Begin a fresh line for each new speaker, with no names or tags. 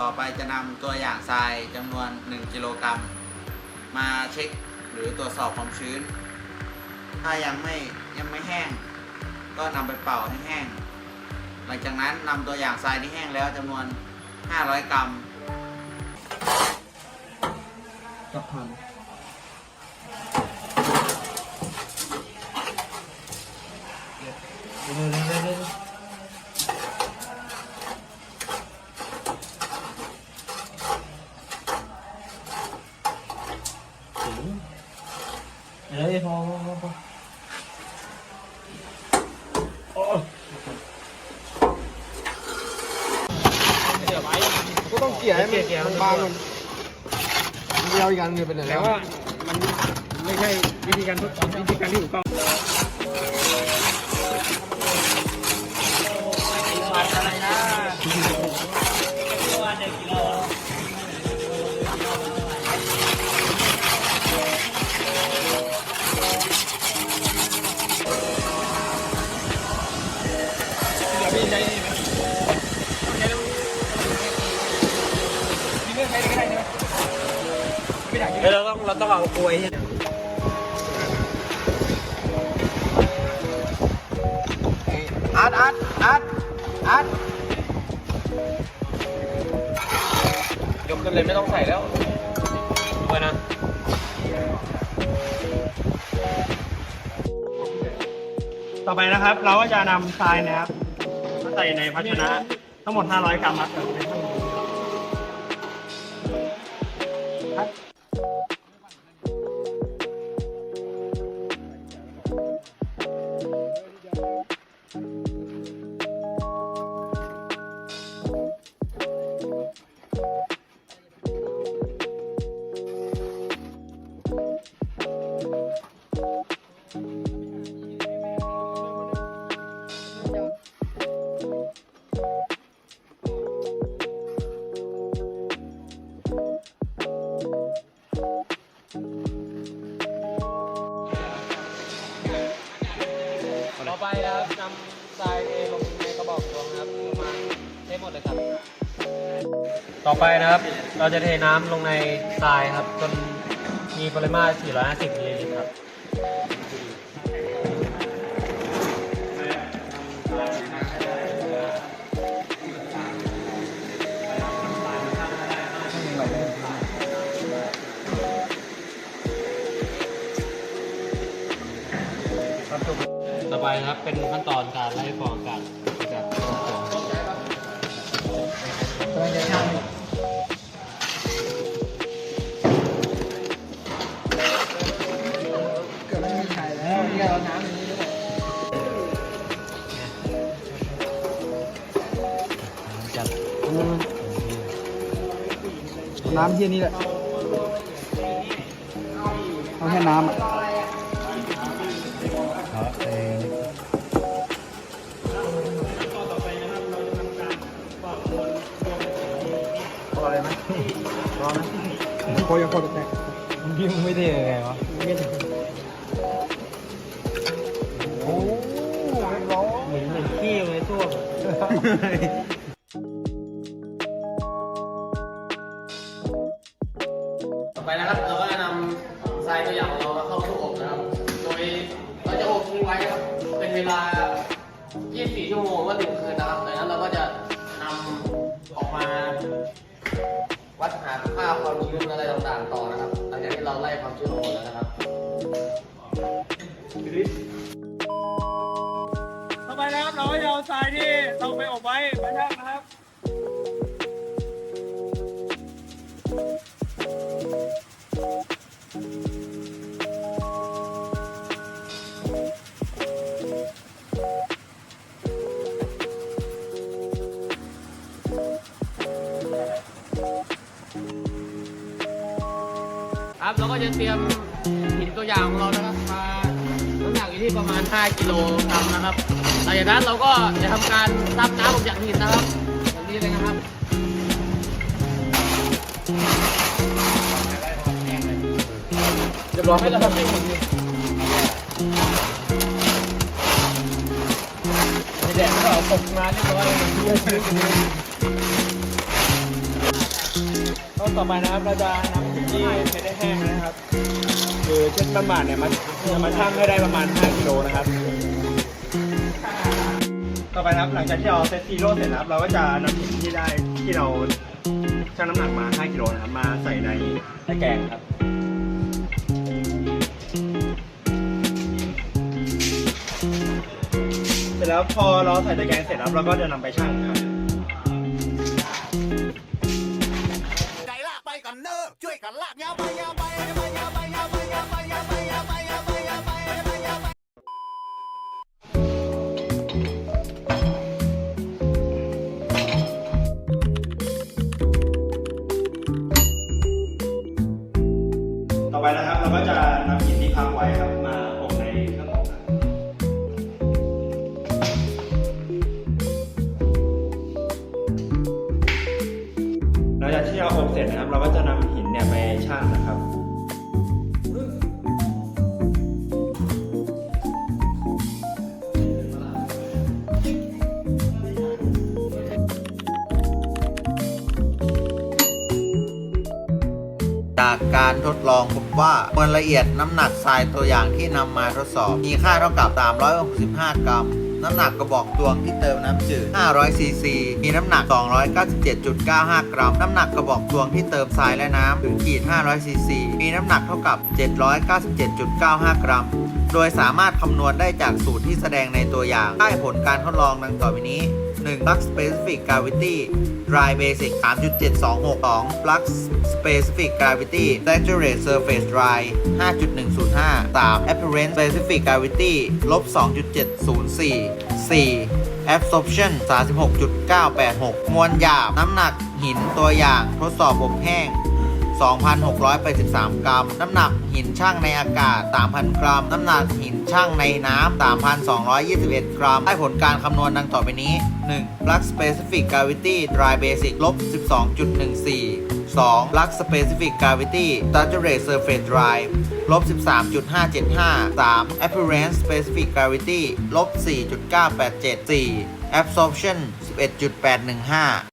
ต่อไปจะนำตัวอย่างทรายจำนวน 1 กิโลกรัม มาเช็คหรือตรวจสอบความชื้น ถ้ายังไม่ยังไม่แห้ง ก็นำไปเป่าให้แห้ง หลังจากนั้นนำตัวอย่างทรายที่แห้งแล้วจำนวน 500 กรัม
กับพันเร็วเร็วเร็วเร็วถึงเอ้ย พอพอพอพอโอ้เดี๋ยวไว้
ก็ต้องเกี่ยให้มัน
เกี่ย
มันบางมันเดียวอีกอันเงินไปไหน
แต่
แล้ว
ว่ามันไม่ใช่วิธีการทดสอบวิธีการที่ถูกต้อง เราต้องเราต้องเอากลวย
อาร์ตอาร์ตอาร์ตอาร์ต
ยกขึ้นเลยไม่ต้องใส่แล้วกลวยนะต่อไปนะครับ เราก็จะนำทรายนะครับมาใส่ในภาชนะทั้งหมด 500 กรัมครับ ครับ ต่อไปนะครับ เราจะเทน้ำลงในทรายครับ จนมีปริมาตร 450มิลลิลิตรครับต่อไปนะครับเป็นขั้นตอนการไล่ฟองอากา กำ
ลังจะช่างเกือบไม่มีใครแล้วนี่เราน้ำอย่งนี้ด้วย
จัด
น้ำที่นี่แหละเอาแค่น้ำ พอเลยไหมพอไหมพอยังพอแต่
พี่มึงไม่เทยังไงวะ
ไม่ถึงโอ้เรียร้อย
เหมือนเหมือนขี้เลยทั่วม
ต่อไปนะครับเราก็จะนำทรายตัวอย่างของเรามาเข้าตู้อบนะครับ โดยเราจะอบทิ้งไว้ครับเป็นเวลา 24 ชั่วโมงว่าหนึ่งคืนนะครับจากนั้นเราก็จะนำออกมา วัดหาค่าความชื้นอะไรต่างๆต่อนะครับหลังจากที่เราไล่ความชื้นออกหมดแล้วนะครับ
ต่อไปนะครับเราก็จะเอาทรายที่เราไปอบไว้มาชั่ง
จะเตรียมหินตัวอย่างของเรานะครับมาน้ำหนักอยู่ที่ประมาณ 5 กิโลกรัมนะครับหลังจากนั้นเราก็จะทำการซับน้ำออกจากหินนะครับแบบนี้เลยนะครับ
เรียบร้อย
ไม่เราทำเองดี
แดดก็ตกมาเรียบร้อย้
นต่อไปนะครับเราจะนำหินที่ไม่ได้แห้งนะครับ คือเช็ดน้ำบาดเนี่ยมาจะมาชั่งให้ได้ประมาณ 5 กิโลนะครับ ต่อไปนะครับหลังจากที่เราเซตซีโร่เสร็จนะครับ เราก็จะนำหินที่ได้ที่เราชั่งน้ำหนักมา 5 กิโลนะครับ มาใส่ในตะแกรงครับเสร็จแล้วพอเราใส่ตะแกรงเสร็จแล้วเราก็จะนำไปชั่งครับ
กันลากยาวไปยาวไปยาวไปยาวไปยาวไปยาวไปยาวไปยาวไปยาวไปยาวไปยาวไปยาไป
ต่อไปนะครับเราก็จะนำหินที่พักไว้ครับมาอบในเครื่องอบครับหลังจากที่เราอบเสร็จนะครับ เราก็จะน
จากการทดลองพบว่ามวลละเอียดน้ำหนักทรายตัวอย่างที่นำมาทดสอบ มีค่าเท่ากับ 365 กรัม น้ำหนักกระบอกตวงที่เติมน้ำจืด 500 ซีซี มีน้ำหนัก 297.95 กรัม น้ำหนักกระบอกตวงที่เติมทรายและน้ำถึงขีด 500 ซีซี มีน้ำหนักเท่ากับ 797.95 กรัม โดยสามารถคำนวณได้จากสูตรที่แสดงในตัวอย่าง ได้ผลการทดลองดังต่อไปนี้1 Plug Specific Gravity Dry Basic 3.726 2 Flux Specific Gravity Saturate Surface Dry 5.105 3 Apparent Specific Gravity ลบ2.704 4 Absorption 36.986 มวลหยาบ น้ำหนักหินตัวอย่าง ทดสอบอบแห้ง 2,683 กรัม น้ำหนักหินช่างในอากาศ 3,000 กรัม น้ำหนักหินช่างในน้ำ 3,221 กรัม ได้ผลการคำนวณดังต่อไปนี้ 1. Plug Specific Gravity Dry Basic ลบ 12.14 2. Plug Specific Gravity Saturate Surface Dry ลบ 13.575 3. Apparent Specific Gravity ลบ 4.987 4. Absorption 11.815